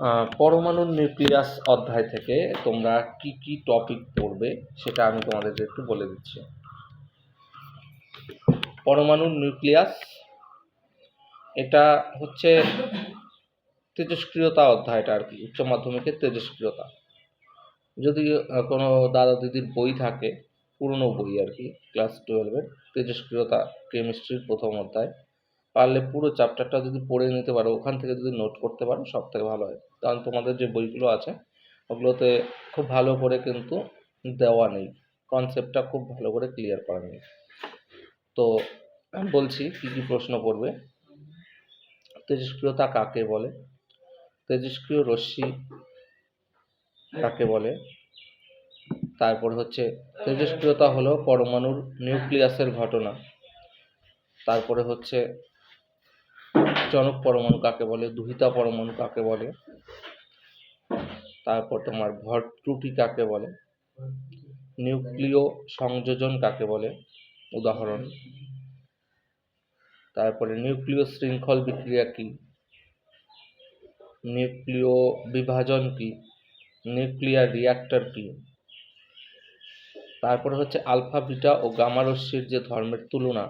আহ, পরমাণুর নিউক্লিয়াস অধ্যায় থেকে তোমরা কি কি টপিক পড়বে সেটা আমি তোমাদের একটু বলে দিচ্ছি। পরমাণুর নিউক্লিয়াস এটা হচ্ছে তেজস্ক্রিয়তা অধ্যায়টা আর কি উচ্চ মাধ্যমিকের তেজস্ক্রিয়তা যদি কোনো দাদা দিদির বই থাকে পুরনো বই আর কি ক্লাস টুয়েলভের তেজস্ক্রিয়তা কেমিস্ট্রির প্রথম অধ্যায় পারলে পুরো চ্যাপ্টারটা যদি পড়ে নিতে পারো, ওখান থেকে যদি নোট করতে পারো সব থেকে ভালো হয়। কারণ তোমাদের যে বইগুলো আছে, ওগুলোতে খুব ভালো করে কিন্তু দেওয়া নেই। কনসেপ্টটা খুব ভালো করে ক্লিয়ার করা নেই। তো বলছি, কী কী প্রশ্ন পড়বে তেজস্ক্রিয়তা কাকে বলে? তেজস্ক্রিয় রশ্মি কাকে বলে? তারপর হচ্ছে, তেজস্ক্রিয়তা হলো পরমাণুর নিউক্লিয়াসের ঘটনা। তারপরে হচ্ছে জনক পরমাণু কাকে বলে, দুহিতা পরমাণু কাকে বলে, তারপর তোমার ভর ত্রুটি কাকে বলে, নিউক্লিয় সংযোজন কাকে বলে, উদাহরণ। তারপরে নিউক্লিয় শৃঙ্খল বিক্রিয়া কি? নিউক্লিয় বিভাজন কি? নিউক্লিয়ার রিয়াক্টর কি? তারপরে হচ্ছে আলফা, বিটা ও গামা রশ্মির যে ধর্মের তুলনা,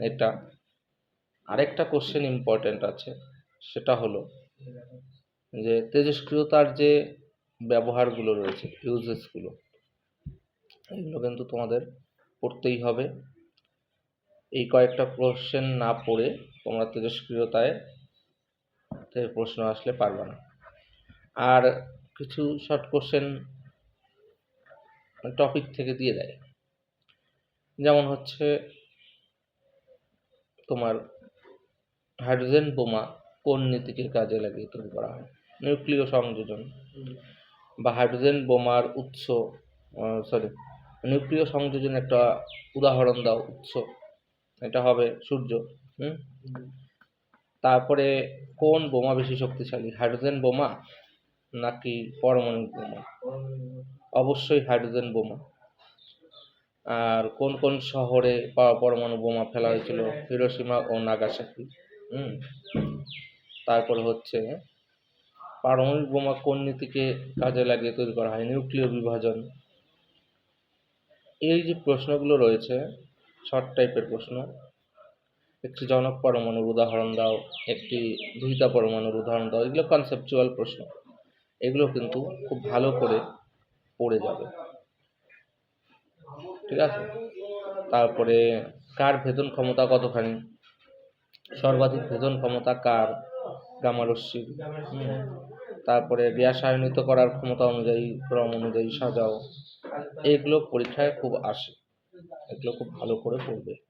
এটা আরেকটা কোশ্চেন ইম্পর্টেন্ট আছে, সেটা হলো যে তেজস্ক্রিয়তার যে ব্যবহারগুলো রয়েছে ইউজেসগুলো এগুলো কিন্তু তোমাদের পড়তেই হবে। এই কয়েকটা কোশ্চেন না পড়ে তোমরা তেজস্ক্রিয়তায় প্রশ্ন আসলে পারবে না। আর কিছু শর্ট কোশ্চেন টপিক থেকে দিয়ে দেয়। যেমন হচ্ছে তোমার হাইড্রোজেন বোমা কোন নীতিকে কাজে লাগিয়ে তৈরি করা হয়? নিউক্লিয় সংযোজন বা হাইড্রোজেন বোমার উৎস সরি নিউক্লিয় সংযোজন একটা উদাহরণ দাও, উৎস। এটা হবে সূর্য, হুম? তারপরে কোন বোমা বেশি শক্তিশালী, হাইড্রোজেন বোমা নাকি পরমাণু বোমা? অবশ্যই হাইড্রোজেন বোমা। আর কোন কোন শহরে পরমাণু বোমা ফেলা হয়েছিল? হিরোশিমা ও নাগাসাকি। হুম। তারপরে হচ্ছে পারমাণবিক বোমা কোন নীতিকে কাজে লাগিয়ে তৈরি করা হয়? নিউক্লিয় বিভাজন। এই যে প্রশ্নগুলো রয়েছে শর্ট টাইপের প্রশ্ন, একটি জনক পরমাণুর উদাহরণ দাও, একটি দুইটা পরমাণুর উদাহরণ দাও, এগুলো কনসেপচুয়াল প্রশ্ন। এগুলো কিন্তু খুব ভালো করে পড়ে যাবে। ঠিক আছে? তারপরে কার ভেদন ক্ষমতা কতখানি? সর্বাধিক ভেদন ক্ষমতা কার? গামারশ্মির হুম। তারপরে রিয়াসায়নিত করার ক্ষমতা অনুযায়ী, ক্রম অনুযায়ী সাজাও। এগুলো পরীক্ষায় খুব আসে। এগুলো খুব ভালো করে পড়বে।